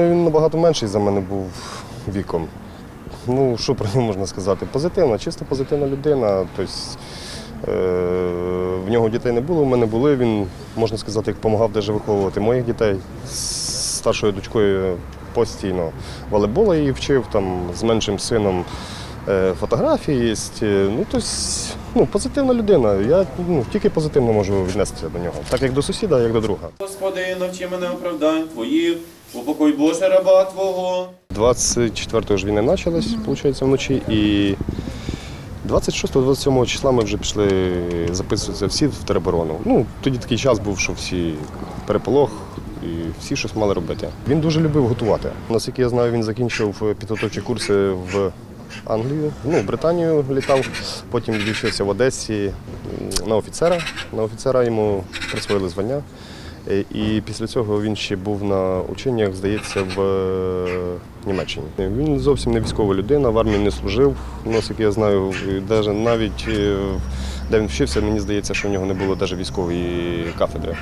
Він набагато менший за мене був віком. Ну, що про нього можна сказати? Позитивна, чисто позитивна людина. Тобто, е, в нього дітей не було, в мене були. Він, можна сказати, допомагав даже виховувати моїх дітей. З старшою дочкою постійно волейбола її вчив, там, з меншим сином е, фотографії є. Ну, тобто, ну, позитивна людина. Я ну, тільки позитивно можу віднестися до нього. Так як до сусіда, як до друга. Господи, навчи мене оправдань Твоїх, упокой Боже раба Твого. 24-го ж війни почалась, виходить, вночі. І 26-27 числа ми вже пішли записуватися всі в тероборону. Ну, тоді такий час був, що всі переполох і всі щось мали робити. Він дуже любив готувати. Наскільки я знаю, він закінчив підготовчі курси в Англію, ну, в Британію літав, потім відвчився в Одесі на офіцера. На офіцера йому присвоїли звання. Е, І після цього він ще був на ученнях, здається, в е, Німеччині. Він зовсім не військова людина, в армії не служив, наскільки я знаю, навіть е, де він вчився, мені здається, що в нього не було навіть військової кафедри.